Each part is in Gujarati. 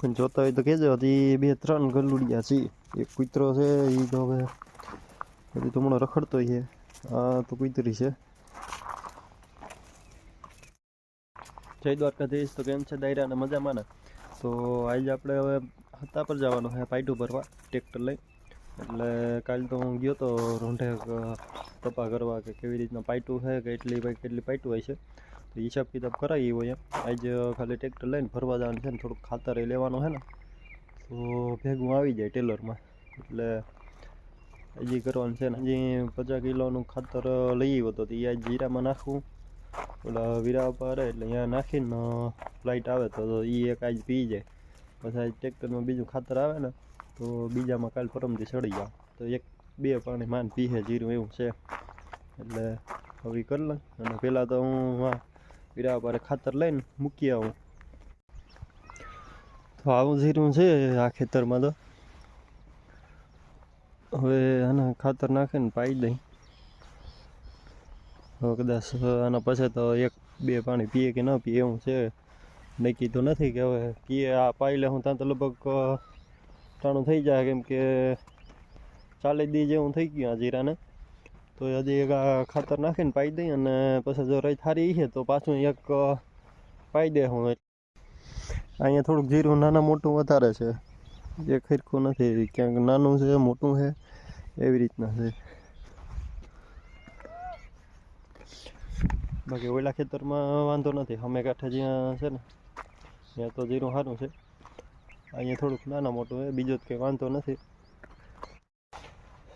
પણ જોતા હોય તો કહેજો હજી બે ત્રણ ગલુડિયા છે એક કૂતરો છે એ તો હવે હજી તો હમણાં રખડતો છે આ તો કૂતરી છે જય દ્વારકાધીશ તો કેમ છે દાયરા અને મજામાં ને તો આજે આપણે હવે હતા પર જવાનું છે પાઇટું ભરવા ટ્રેક્ટર લઈ એટલે કાલ તો હું ગયો તો રોંઢે તપા કરવા કે કેવી રીતના પાઇટું છે કે એટલી ભાઈ કેટલી પાઇટું હોય છે હિસાબ કિતાબ કરાવી હોય એમ. આજે ખાલી ટ્રેક્ટર લઈને ફરવા જવાનું છે ને થોડુંક ખાતર એ લેવાનું છે ને, તો ભેગું આવી જાય ટેલરમાં. એટલે હજી કરવાનું છે ને, હજી પચાસ કિલોનું ખાતર લઈ આવ્યો તો એ આજ જીરામાં નાખવું ઓલા વીરા પર એટલે અહીંયા નાખીને ફ્લાઇટ આવે તો એ એક આજ પી જાય. પછી આજ ટ્રેક્ટરમાં બીજું ખાતર આવે ને, તો બીજામાં કાલ પરમથી ચડી જાય તો એક, બે પાણી માન પીહે જીરું એવું છે. એટલે હવે કરી લઉં. અને પહેલાં તો હું હા વીરા પર ખાતર લઈને મૂકી આવું. તો આવું જીરું છે આ ખેતરમાં તો. હવે આને ખાતર નાખીને પાઈ દઈ. હવે કદાચ આના પછી તો એક, બે પાણી પીએ કે ન પીએ એવું છે. નક્કી તો નથી કે હવે પીએ આ પાઈ લે હું ત્યાં તો લગભગ ટાણું થઈ જાય કેમ કે ચાલીસ દી જેવું થઈ ગયું આ જીરાને. તો હજી એક ખાતર નાખીને પાઈ દઈ અને પછી જો રહી થારી છે તો પાછું એક પાઈ દે હું. અહીંયા થોડુંક જીરું નાના મોટું વધારે છે. જે ખરખું નથી, ક્યાંક નાનું છે, મોટું છે, એવી રીતના છે. બાકી ઓલા ખેતરમાં વાંધો નથી, અમે કાંઠે જ્યાં છે ને, ત્યાં તો જીરું સારું છે. અહીંયા થોડુંક નાના મોટું છે, બીજો જ કંઈ વાંધો નથી.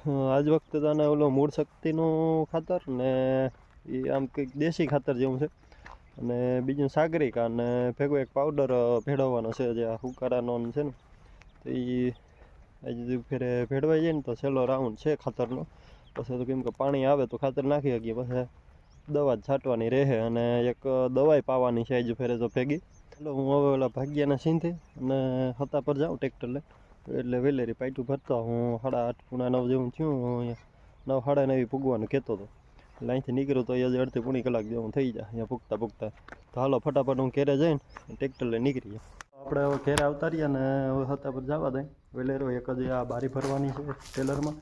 આજ વખતે તો આને ઓલો મૂળ શક્તિનું ખાતર ને એ આમ કંઈક દેશી ખાતર જેવું છે. અને બીજું સાગરિક અને ભેગો એક પાવડર ભેળવવાનો છે, જે આ હુકારાનો છે ને, તો એ આજે ફેરે ભેળવાઈ જાય ને તો છેલ્લો રાઉન્ડ છે ખાતરનો. પછી તો કેમ કે પાણી આવે તો ખાતર નાખી શકીએ, પછી દવા છાંટવાની રહે અને એક દવાઈ પાવાની છે આજે ફેરે તો ભેગી. એટલે હું હવે ઓલા ભાગ્યાના સીંધી અને હતા પર જાઉં ટ્રેક્ટર લઈ એટલે વેલેરી પાટું ભરતા હું સાડા આઠ પૂણા નવ જેવું થયું હું નવ સાડા નવી પૂગવાનું કહેતો હતો. એટલે અહીંથી નીકળ્યો તો અહીંયા અડધી પૂણી કલાક જેવું થઈ જાય, અહીંયા પૂગતા પૂગતા તો હાલો ફટાફટ હું ઘેરે જઈને ટ્રેક્ટર લઈ નીકળી આપણે હવે ઘેરે અવતારીએ ને હવે હતા પર જવા દઈ. વેલેરો એક જ આ બારી ભરવાની છે ટેલરમાં.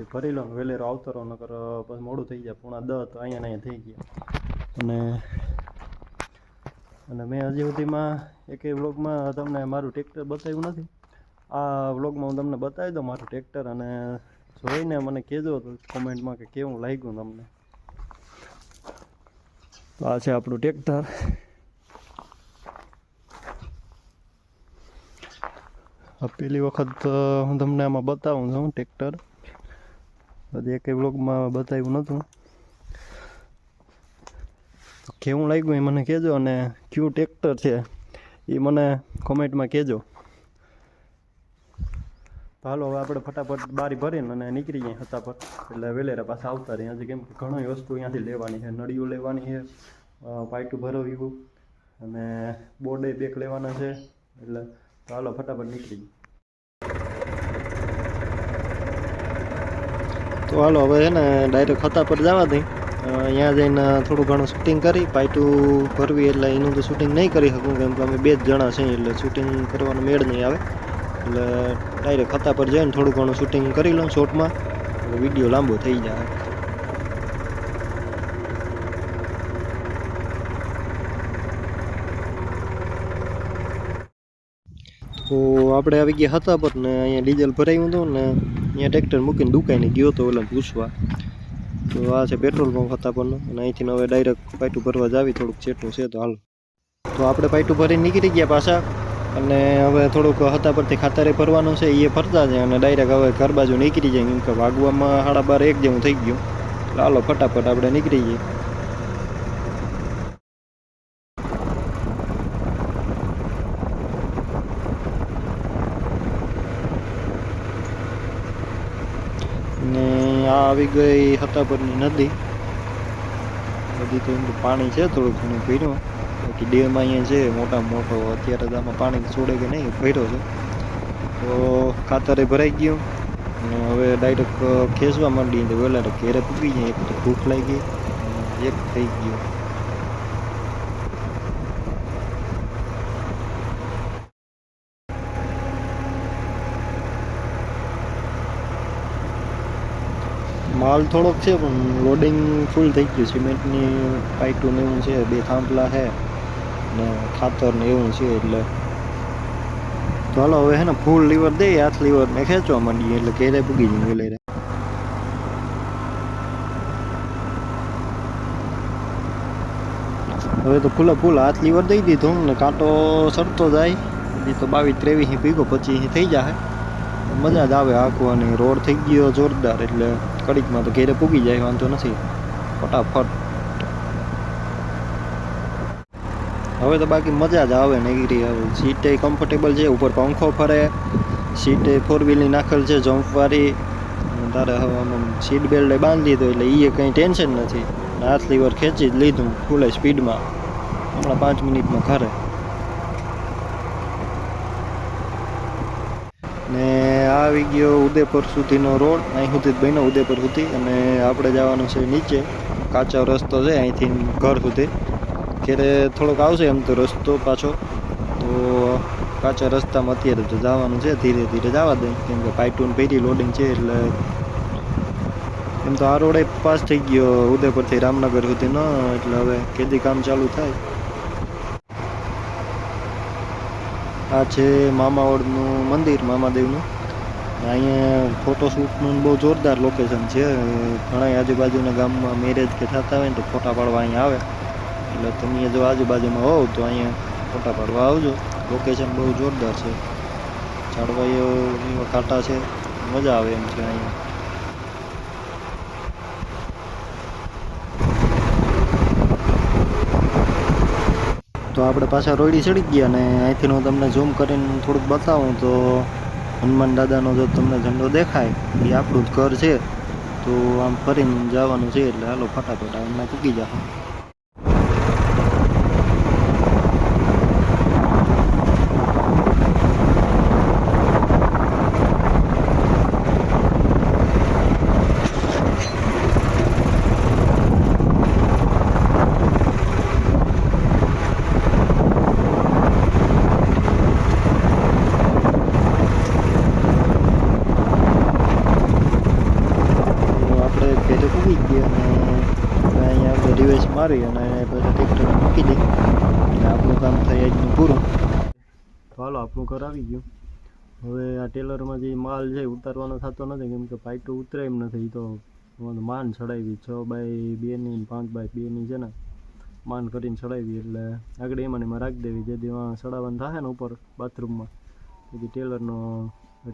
એ ભરી લો વેલેરો આવતો રહો નકર પછી મોડું થઈ જાય, પૂણા દસ તો અહીંયા અહીંયા થઈ ગયા. અને અને મેં હજી સુધીમાં એકેય બ્લોગમાં તમને મારું ટ્રેક્ટર બતાવ્યું નથી. આ વ્લોગમાં હું તમને બતાવી દઉં મારું ટ્રેક્ટર અને જોઈને મને કહેજો કોમેન્ટમાં કે કેવું લાગ્યું તમને. તો આ છે આપણું ટ્રેક્ટર પેલી વખત હું તમને આમાં બતાવું છું ટ્રેક્ટર હજી એક વ્લોગમાં બતાવ્યું નહોતું. કેવું લાગ્યું એ મને કહેજો અને કયું ટ્રેક્ટર છે એ મને કોમેન્ટમાં કહેજો. હાલો હવે આપણે ફટાફટ બારી ભરીને અને નીકળી જઈએ હતા પર. એટલે વેલેરા પાછા આવતા રહ્યા છે. કેમ કે ઘણી વસ્તુ અહીંયાથી લેવાની છે. નળીઓ લેવાની છે પાયટું ભરવ્યું અને બોર્ડે બેક લેવાના છે. એટલે હાલો ફટાફટ નીકળી તો હાલો હવે ને ડાયરેક્ટ ખતા પર જવા દઈ. અહીંયા જઈને થોડું ઘણું શૂટિંગ કરી પાયટું ભરવી એટલે એનું તો શૂટિંગ નહીં કરી શકું કેમ કે અમે બે જ જણા છીએ એટલે શૂટિંગ કરવાનો મેળ નહીં આવે. એટલે ડાયરેક્ટ ખતા પર જઈને થોડું ઘણું શૂટિંગ કરી લઉં શોર્ટમાં વીડિયો લાંબો થઈ જાય. તો આપણે આવી ગયા હતા પર ને અહીંયા ડીઝલ ભરાયું હતું ને અહીંયા ટ્રેક્ટર મૂકીને દુકાને ગયો તો ઓલા પૂછવા તો આ છે પેટ્રોલ પંપ હતા પરનો અને અહીંથી હવે ડાયરેક્ટ પાઇટું ભરવા જાવી થોડુંક ચેટલું છે તો હાલ. તો આપણે પાઇટું ભરીને નીકળી ગયા પાછા. અને હવે થોડુંક હતા પરથી ખાતરે ભરવાનું છે એ ભરતા છે અને ડાયરેક્ટ હવે ઘર બાજુ નીકળી જાય, કેમ કે વાગવામાં સાડા બાર એક જેવું થઈ ગયું. ચાલો ફટાફટ આપણે નીકળી જઈએ. ને આ આવી ગઈ હતાપરની નદી. નદી તો એમ પાણી છે થોડું ઘણું ભર્યું કે ડેમ અહીંયા છે મોટા મોટો અત્યારે તો આમાં પાણી છોડે કે નહીં, ભર્યો છે. તો ખાતરે ભરાઈ ગયું અને હવે ડાયરેક્ટ ખેંચવા માંડી તો વહેલા ઘેરે પૂકી જાય, એક તો ભૂખ લાગી એક થઈ ગયો. માલ થોડોક છે, પણ લોડિંગ ફૂલ થઈ ગયું. સિમેન્ટની પાઇટું ને એવું છે, બે થાંભલા છે. ને ખાતર ને એવું છે એટલે. તો હાલો, હવે હે ને ફૂલ લીવર દે, હાથ લીવર ને ખેંચવા માંડીએ, એટલે ઘેરે પૂગી જઈએ વેલે હવે તો ફૂલે ફૂલ હાથ લીવર દઈ દીધું ને કાંટો સરતો જાય. હજી તો બાવીસ ત્રેવીસ ભીગો પછી થઈ જાય મજા જ આવે હાંકવાની, રોડ થઈ ગયો જોરદાર એટલે કડીકમાં તો ઘેરે પૂગી જાય, વાંધો નથી. ફટાફટ. હવે તો બાકી મજા જ આવે નેગરી આવે એ કમ્ફર્ટેબલ છે, ઉપર પંખો ફરે. સીટે ફોર વ્હીલની નાખેલ છે જમ્પવાળી તારે હવે આમ સીટ બેલ્ટ બાંધી દીધો એટલે એ કંઈ ટેન્શન નથી. હાથ લીવર ખેંચી જ લીધું ફૂલે સ્પીડમાં હમણાં પાંચ મિનિટમાં ઘરે. ને આવી ગયો ઉદયપુર સુધીનો રોડ, અહીં સુધી જ બન્યો ઉદયપુર સુધી. અને આપણે જવાનું છે નીચે. કાચો રસ્તો છે અહીંથી ઘર સુધી. ઘેરે થોડોક આવશે એમ તો રસ્તો પાછો. તો કાચા રસ્તામાં અત્યારે તો જવાનું છે, ધીરે ધીરે જવા દે. કેમ કે પાઇટુન પેરી લોડિંગ છે એટલે એમ તો આ રોડે પાસ થઈ ગયો ઉદયપુરથી રામનગર સુધીનો, એટલે હવે કેદી કામ ચાલુ થાય. આ છે મામાવડનું મંદિર, મામાદેવનું. અહીંયા ફોટોશૂટનું બહુ જોરદાર લોકેશન છે. ઘણા આજુબાજુના ગામમાં મેરેજ કે થતા હોય ને તો ફોટા પાડવા અહીંયા આવે. એટલે તમે જો આજુબાજુમાં હોવ તો અહીંયા ફોટા પાડવા આવજો. લોકેશન બહુ જોરદાર છે. ઝાડવાઈઓ કાંટા છે. મજા આવે એમ છે અહીંયા. તો આપણે પાછા રોયડી ચડી ગયા ને અહીંથી હું તમને ઝૂમ કરીને થોડુંક બતાવું તો હનુમાન દાદાનો જો તમને ઝંડો દેખાય, એ આપણું જ ઘર છે. તો આમ ફરીને જવાનું છે એટલે હાલો ફટાફટ એમના ચૂકી જાઓ તો આપણે ઘરે પૂગી ગયા અને હવે અહીંયા આપણે રિવેસ મારી અને પછી ટ્રેક્ટર મૂકી દઈ એટલે આપણું કામ થાય આજનું પૂરું. તો હાલો, આપણું ઘર આવી ગયું. હવે આ ટેલરમાં જે માલ છે ઉતારવાનો થતો નથી, કેમ કે પાઇટો ઉતરે એમ નથી. તો માન ચડાવી, છ બાય બેની પાંચ બાય બેની છે ને, માન કરીને ચડાવી. એટલે આગળ એમાં ને એમાં રાખી દેવી જેથી ચડાવવાનું થાય ને ઉપર બાથરૂમમાં, તેથી ટેલરનો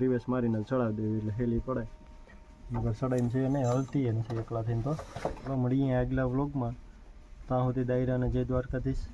રિવેસ મારીને ચડાવી દેવી, એટલે હેલી પડે સડાઈને છે નહીં હલતી નથી એકલા થઈને તો. મળી આગલા વ્લોગમાં. ત્યાં સુધી દાયરાને જય દ્વારકાધીશ.